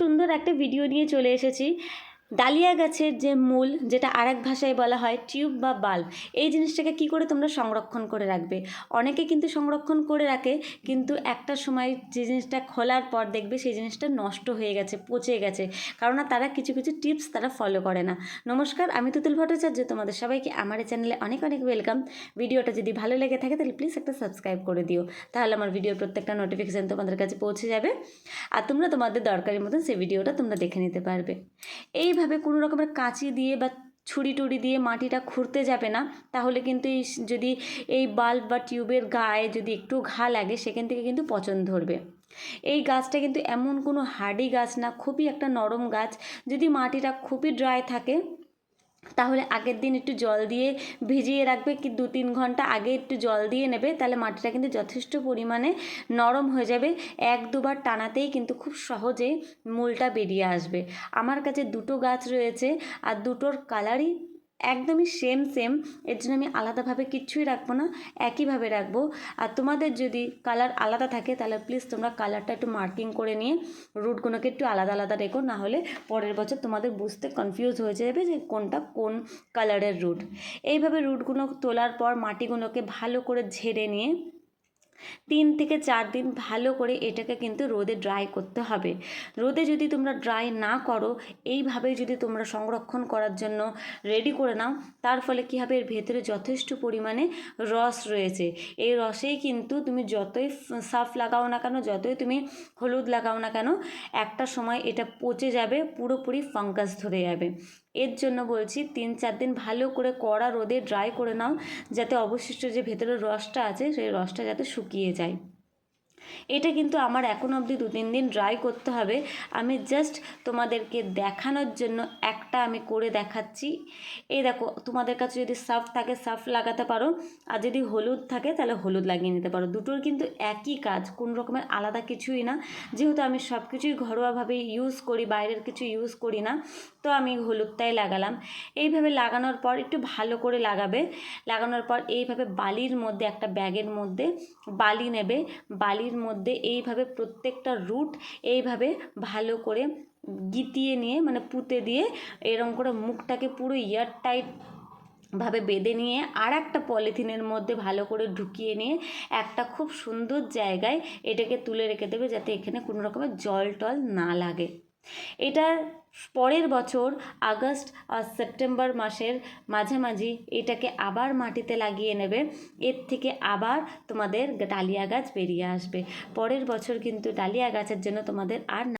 সুন্দর একটা ভিডিও নিয়ে চলে এসেছি। ডালিয়া গাছের যে মূল, যেটা আরেক ভাষায় বলা হয় টিউব বা বাল্ব, এই জিনিসটাকে কি করে তোমরা সংরক্ষণ করে রাখবে? অনেকে কিন্তু সংরক্ষণ করে রাখে, কিন্তু একটা সময় যে জিনিসটা খোলার পর দেখবে সেই জিনিসটা নষ্ট হয়ে গেছে, পচে গেছে। কারণ তারা কিছু কিছু টিপস তারা ফলো করে না। নমস্কার, আমি তুতুল ভট্টাচার্য, তোমাদের সবাইকে আমার এই চ্যানেলে অনেক অনেক ওয়েলকাম ভিডিওটা যদি ভালো লেগে থাকে, তাহলে প্লিজ একটা সাবস্ক্রাইব করে দিও। তাহলে আমার ভিডিওর প্রত্যেকটা নোটিফিকেশান তোমাদের কাছে পৌঁছে যাবে। আর তোমরা তোমাদের দরকারি মতন সেই ভিডিওটা তোমরা দেখে নিতে পারবে। এইভাবে কোনো রকমের কাঁচি দিয়ে বা ছুরি টুরি দিয়ে মাটিটা খুঁড়তে যাবে না, তাহলে কিন্তু এই যদি এই বাল্ব বা টিউবের গায়ে যদি একটু ঘা লাগে, সেখান থেকে কিন্তু পচন ধরবে। এই গাছটা কিন্তু এমন কোনো হার্ডি গাছ না, খুবই একটা নরম গাছ। যদি মাটিটা খুবই ড্রাই থাকে তাহলে আগের দিন একটু জল দিয়ে ভিজিয়ে রাখবে কি দু তিন ঘণ্টা আগে একটু জল দিয়ে নেবে, তাহলে মাটিটা কিন্তু যথেষ্ট পরিমাণে নরম হয়ে যাবে। এক দুবার টানাতেই কিন্তু খুব সহজে মূলটা বেরিয়ে আসবে। আমার কাছে দুটো গাছ রয়েছে আর দুটোর কালারই একদমই সেম সেম এর জন্য আমি আলাদাভাবে কিচ্ছুই রাখব না, একইভাবে রাখব। আর তোমাদের যদি কালার আলাদা থাকে, তাহলে প্লিজ তোমরা কালারটা একটু মার্কিং করে নিয়ে রুটগুলোকে একটু আলাদা আলাদা রেখো, না হলে পরের বছর তোমাদের বুঝতে কনফিউজ হয়ে যাবে যে কোনটা কোন কালারের রুট এইভাবে রুটগুলো তোলার পর মাটিগুলোকে ভালো করে ঝেড়ে নিয়ে তিন থেকে চার দিন ভালো করে এটাকে কিন্তু রোদে ড্রাই করতে হবে। রোদে যদি তোমরা ড্রাই না করো, এইভাবে যদি তোমরা সংরক্ষণ করার জন্য রেডি করে নাও, তার ফলে কী হবে? এর ভেতরে যথেষ্ট পরিমাণে রস রয়েছে। এই রসেই কিন্তু তুমি যতই সাফ লাগাও না কেন, যতই তুমি হলুদ লাগাও না কেন, একটা সময় এটা পচে যাবে, পুরোপুরি ফাঙ্গাস ধরে যাবে। এর জন্য বলছি, তিন চার দিন ভালো করে কড়া রোদে ড্রাই করে নাও, যাতে অবশিষ্ট যে ভেতরের রসটা আছে, সেই রসটা যাতে শুকিয়ে শুকিয়ে এটা কিন্তু আমার এখন অবধি দু তিন দিন ড্রাই করতে হবে। আমি জাস্ট তোমাদেরকে দেখানোর জন্য একটা আমি করে দেখাচ্ছি। এই দেখো, তোমাদের কাছে যদি সার্ফ থাকে সার্ফ লাগাতে পারো। আর যদি হলুদ থাকে, তাহলে হলুদ লাগিয়ে নিতে পারো। দুটোর কিন্তু একই কাজ, কোনো রকমের আলাদা কিছুই না। যেহেতু আমি সব কিছুই ঘরোয়াভাবে ইউজ করি, বাইরের কিছু ইউজ করি না, তো আমি হলুদটাই লাগালাম। এইভাবে লাগানোর পর একটু ভালো করে লাগাবে। লাগানোর পর এইভাবে বালির মধ্যে, একটা ব্যাগের মধ্যে বালি নেবে। বালির মধ্যে এইভাবে প্রত্যেকটা রুট এইভাবে ভালো করে গিতিয়ে নিয়ে মানে পুঁতে দিয়ে এরম করে মুখটাকে পুরো ইয়ার টাইট ভাবে বেঁধে নিয়ে আর একটা পলিথিনের মধ্যে ভালো করে ঢুকিয়ে নিয়ে একটা খুব সুন্দর জায়গায় এটাকে তুলে রেখে দেবে যাতে এখানে কোনো রকমের জল টল না লাগে। এটা পরের বছর আগস্ট আর সেপ্টেম্বর মাসের মাঝামাঝি এটাকে আবার মাটিতে লাগিয়ে নেবে। এর থেকে আবার তোমাদের ডালিয়া গাছ বেরিয়ে আসবে। পরের বছর কিন্তু ডালিয়া গাছের জন্য তোমাদের আর